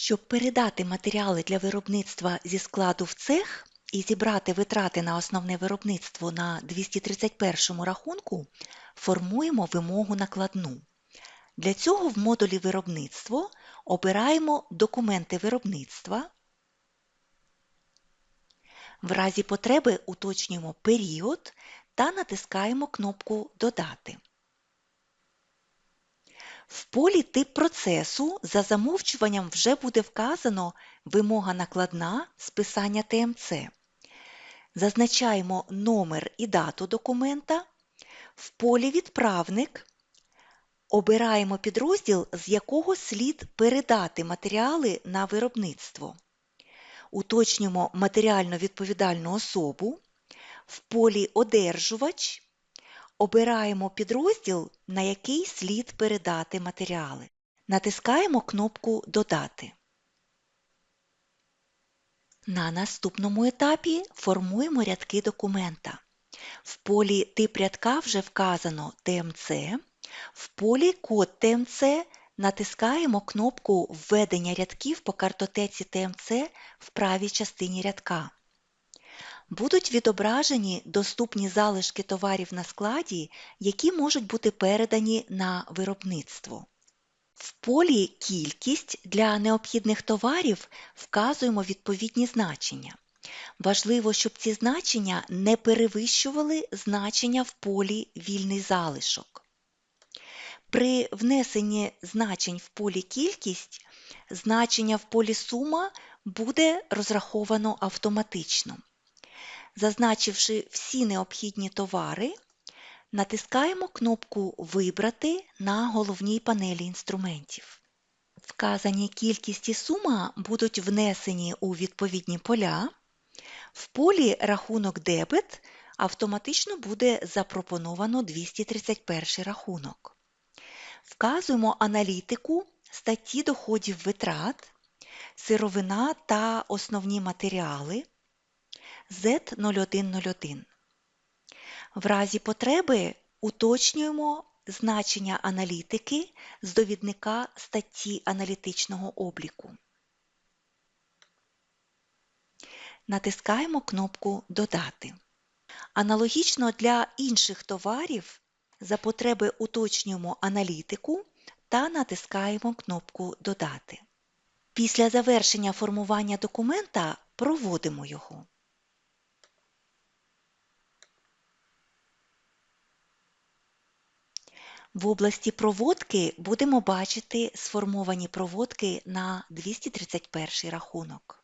Щоб передати матеріали для виробництва зі складу в цех і зібрати витрати на основне виробництво на 231 рахунку, формуємо вимогу накладну. Для цього в модулі Виробництво обираємо Документи виробництва. В разі потреби уточнюємо період та натискаємо кнопку Додати. В полі Тип процесу за замовчуванням вже буде вказано вимога накладна списання ТМЦ. Зазначаємо номер і дату документа. В полі Відправник обираємо підрозділ, з якого слід передати матеріали на виробництво. Уточнюємо матеріально відповідальну особу. В полі Одержувач обираємо підрозділ, на який слід передати матеріали. Натискаємо кнопку Додати. На наступному етапі формуємо рядки документа. В полі Тип рядка вже вказано ТМЦ. В полі Код ТМЦ натискаємо кнопку Введення рядків по картотеці ТМЦ в правій частині рядка. Будуть відображені доступні залишки товарів на складі, які можуть бути передані на виробництво. В полі Кількість для необхідних товарів вказуємо відповідні значення. Важливо, щоб ці значення не перевищували значення в полі Вільний залишок. При внесенні значень в полі Кількість значення в полі Сума буде розраховано автоматично. Зазначивши всі необхідні товари, натискаємо кнопку Вибрати на головній панелі інструментів. Вказані кількість і сума будуть внесені у відповідні поля. В полі Рахунок дебет автоматично буде запропоновано 231 рахунок. Вказуємо аналітику статті доходів витрат, сировина та основні матеріали. Z0101. В разі потреби уточнюємо значення аналітики з довідника статті аналітичного обліку. Натискаємо кнопку Додати. Аналогічно для інших товарів за потреби уточнюємо аналітику та натискаємо кнопку Додати. Після завершення формування документа проводимо його. В області проводки будемо бачити сформовані проводки на 231 рахунок.